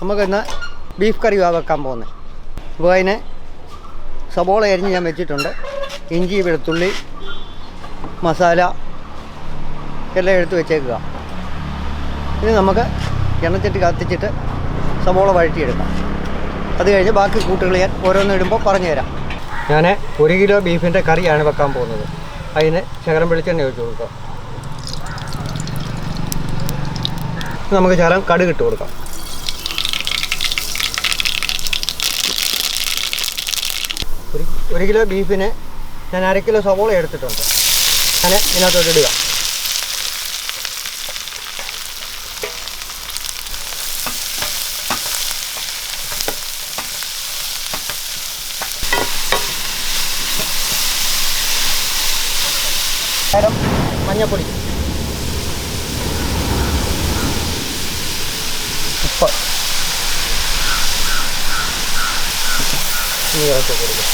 നമുക്കിന്ന് ബീഫ് കറി വെക്കാൻ പോകുന്നത് അപ്പോൾ അതിന് സബോള അരിഞ്ഞ് ഞാൻ വെച്ചിട്ടുണ്ട്. ഇഞ്ചി വെളുത്തുള്ളി മസാല എല്ലാം എടുത്ത് വെച്ചേക്കുക. ഇനി നമുക്ക് എണ്ണച്ചട്ടി കത്തിച്ചിട്ട് സബോള വഴറ്റിയെടുക്കാം. അത് കഴിഞ്ഞ് ബാക്കി കൂട്ടുകൾ ഞാൻ ഓരോന്നും ഇടുമ്പോൾ പറഞ്ഞുതരാം. ഞാൻ ഒരു കിലോ ബീഫിന്റെ കറിയാണ് വെക്കാൻ പോകുന്നത്. അതിന് ശകലം വെളിച്ചെണ്ണ ഒഴിച്ച് കൊടുക്കാം. നമുക്ക് ശകലം കടുക് ഇട്ട് കൊടുക്കാം. ഒരു ഒരു കിലോ ബീഫിന് ഞാൻ അര കിലോ സവോള എടുത്തിട്ടുണ്ട്. ഞാൻ ഇതിനകത്തോട്ട് ഇടുക. നേരം മഞ്ഞപ്പൊടി. ഉപ്പ് ഇനി ഇറക്കി കൊടുക്കുക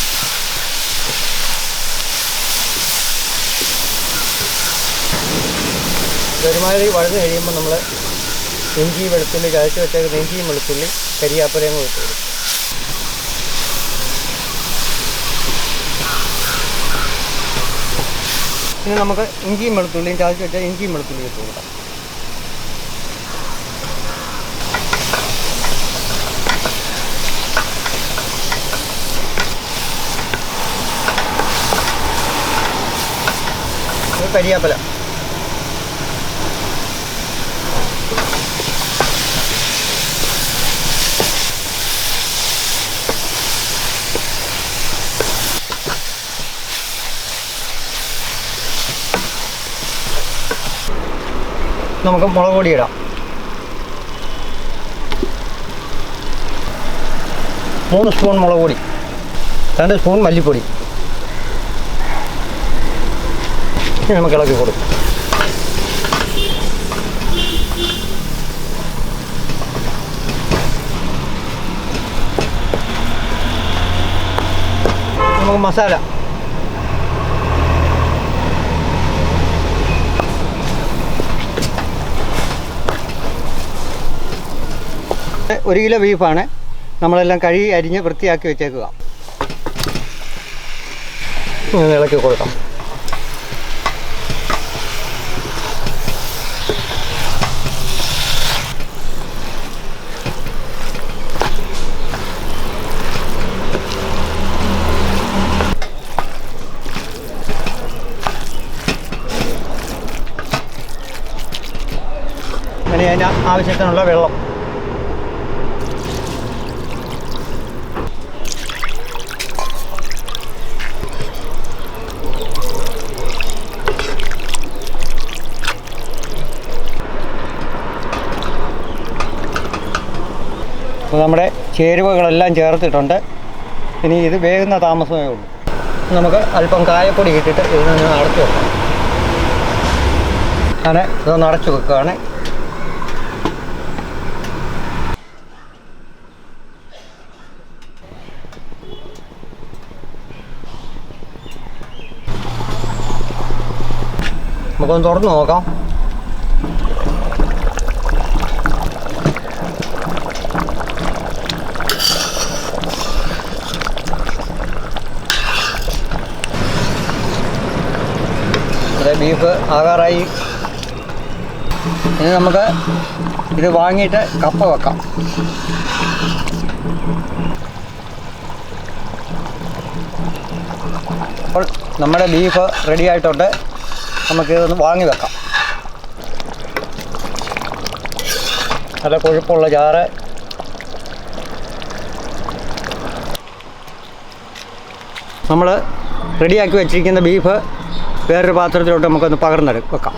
ഒരുമാതിരി കഴിയുമ്പോൾ നമ്മൾ ഇഞ്ചി വെളുത്തുള്ളി ചതച്ച് വെച്ചേക്കുന്ന ഇഞ്ചിയും വെളുത്തുള്ളി കരിയാപ്പലയും കൂടി ഇട്ട് കൊടുക്കും. ഇനി നമുക്ക് ഇഞ്ചിയും വെളുത്തുള്ളിയും ചതച്ച് വെച്ചാൽ ഇഞ്ചിയും വെളുത്തുള്ളിയും ഇട്ട് കൊടുക്കാം. കരിയാപ്പല. നമുക്ക് മുളക് പൊടി ഇടാം. മൂന്ന് സ്പൂൺ മുളക് പൊടി. രണ്ട് സ്പൂൺ മല്ലിപ്പൊടി. ഇനി നമുക്ക് ഇളക്കി കൊടുക്കും നമുക്ക് മസാല. ഒരു കിലോ ബീഫാണ്. നമ്മളെല്ലാം കഴുകി അരിഞ്ഞ് വൃത്തിയാക്കി വെച്ചേക്കുക. ഇളക്കി കൊടുക്കാം. അതിന് ആവശ്യത്തിനുള്ള വെള്ളം. അപ്പോൾ നമ്മുടെ ചേരുവകളെല്ലാം ചേർത്തിട്ടുണ്ട്. ഇനി ഇത് വേകുന്ന താമസമേ ഉള്ളൂ. നമുക്ക് അല്പം കായപ്പൊടി ഇട്ടിട്ട് ഇതിനൊന്ന് അടച്ചു വെക്കാം. അങ്ങനെ ഇതൊന്ന് അടച്ചു വെക്കുകയാണ്. നമുക്കൊന്ന് തുറന്ന് നോക്കാം. ബീഫ് ആകാറായി. ഇനി നമുക്ക് ഇത് വാങ്ങിയിട്ട് കപ്പ വെക്കാം. അപ്പോൾ നമ്മുടെ ബീഫ് റെഡി ആയിട്ടുണ്ട്. നമുക്ക് ഇതൊന്ന് വാങ്ങി വെക്കാം നല്ല കൊഴുപ്പുള്ള ചാറ് നമ്മൾ റെഡിയാക്കി വെച്ചിരിക്കുന്ന ബീഫ് വേറൊരു പാത്രത്തിലോട്ട് നമുക്കൊന്ന് പകർന്നെടുക്കാം വെക്കാം.